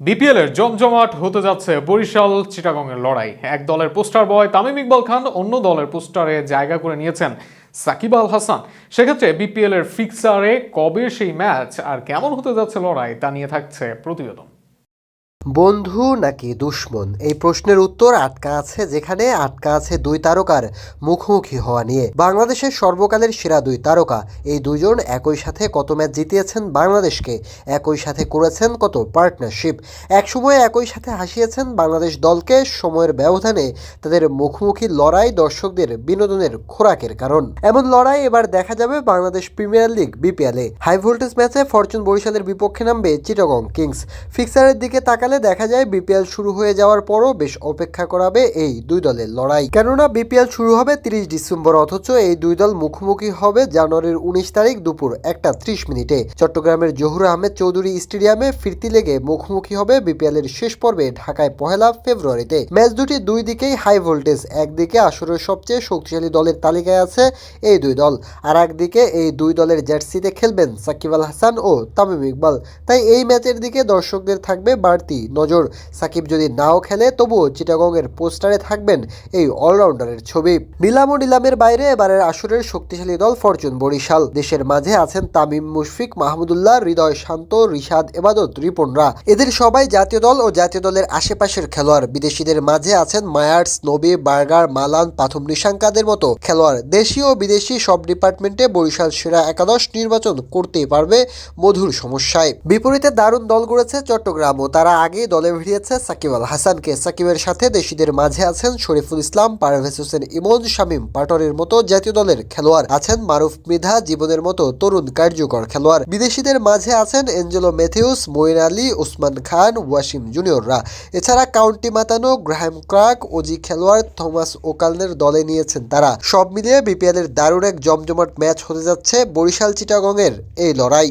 BPL এর জমজমাট হতে যাচ্ছে বরিশাল চিটাগংয়ের লড়াই। এক দলের পোস্টার বয় তামিম ইকবাল খান অন্য দলের পোস্টারে জায়গা করে নিয়েছেন সাকিব আল হাসান। সেক্ষেত্রে বিপিএল এর ফিক্সারে কবে সেই ম্যাচ আর কেমন হতে যাচ্ছে লড়াই তা নিয়ে থাকছে প্রতিবেদন। বন্ধু নাকি দুশ্মন? এই প্রশ্নের উত্তর আটকা আছে যেখানে আটকা আছে দুই তারকার মুখোমুখি হওয়া নিয়ে। বাংলাদেশের সর্বকালের সেরা দুই তারকা, এই দুজন একই সাথে কত ম্যাচ জিতিয়েছেন বাংলাদেশকে? একই সাথে করেছেন কত পার্টনারশিপ? একসময় একই সাথে হাসিয়েছেন বাংলাদেশ দলকে সময়ের ব্যবধানে তাদের মুখোমুখি লড়াই দর্শকদের বিনোদনের খোরাকের কারণ। এমন লড়াই এবার দেখা যাবে বাংলাদেশ প্রিমিয়ার লিগ, বিপিএলে। হাই ভোল্টেজ ম্যাচে ফরচুন বরিশালের বিপক্ষে নামবে চিটাগং কিংস। ফিক্সারের দিকে তাকালে দেখা যায় বিপিএল শুরু হয়ে যাওয়ার পরও বেশ অপেক্ষা করাবে এই দুই দলের লড়াই। কেননা বিপিএল শুরু হবে তিরিশ ডিসেম্বর, অথচ এই দুই দল মুখোমুখি হবে জানুয়ারির উনিশ তারিখ দুপুর একটা ত্রিশ মিনিটে। চট্টগ্রামের জহুর আহমেদ চৌধুরী স্টেডিয়ামে ফিরতি লেগে মুখোমুখি হবে বিপিএল এর শেষ পর্বে ঢাকায় পহেলা ফেব্রুয়ারিতে। ম্যাচ দুটি দুই দিকেই হাই ভোল্টেজ, একদিকে আসরের সবচেয়ে শক্তিশালী দলের তালিকায় আছে এই দুই দল। আর একদিকে এই দুই দলের জার্সিতে খেলবেন সাকিব আল হাসান ও তামিম ইকবাল। তাই এই ম্যাচের দিকে দর্শকদের থাকবে বাড়তি নজর। সাকিব যদি নাও খেলে, তবুও চিটাগংয়ের পোস্টারে থাকবেন এই অলরাউন্ডারের ছবি। নিলাম ও নিলামের বাইরে, এবারের আসরের শক্তিশালী দল ফরচুন বরিশাল। দেশের মাঝে আছেন তামিম মুশফিক, মাহমুদুল্লাহ, হৃদয় শান্ত, রিশাদ এবাদত, রিপনরা। এদের সবাই জাতীয় দল ও জাতীয় দলের আশেপাশের খেলোয়াড়। বিদেশিদের মাঝে আছেন মায়ার্স, নবী, বার্গার, মালান, পাথম নিশাঙ্কাদের মতো খেলোয়াড়। দেশীয় ও বিদেশি সব ডিপার্টমেন্টে বরিশাল সেরা একাদশ নির্বাচন করতেই পারবে মধুর সমস্যায়। বিপরীতে দারুণ দল গড়েছে চট্টগ্রাম ও তারা আগেই দলে ভিড়িয়েছে সাকিব আল হাসানকে। সাকিবের সাথে দেশিদের মাঝে আছেন শরীফুল ইসলাম, পারভেজ হোসেন, ইমন, শামীম পাটরের মতো জাতীয় দলের খেলোয়াড়। আছেন মারুফ মৃধা, জীবনের মতো তরুণ কার্যকর খেলোয়াড়। বিদেশিদের মাঝে আছেন এঞ্জেলো ম্যাথিউস, মঈন আলী ওসমান খান, ওয়াসিম জুনিয়ররা। এছাড়া কাউন্টি মাতানো গ্রাহাম ক্রাক, ওজি খেলোয়াড় থমাস ওকালনের দলে নিয়েছেন তারা। সব মিলিয়ে বিপিএল এর দারুণ এক জমজমাট ম্যাচ হতে যাচ্ছে বরিশাল চিটাগংয়ের এই লড়াই।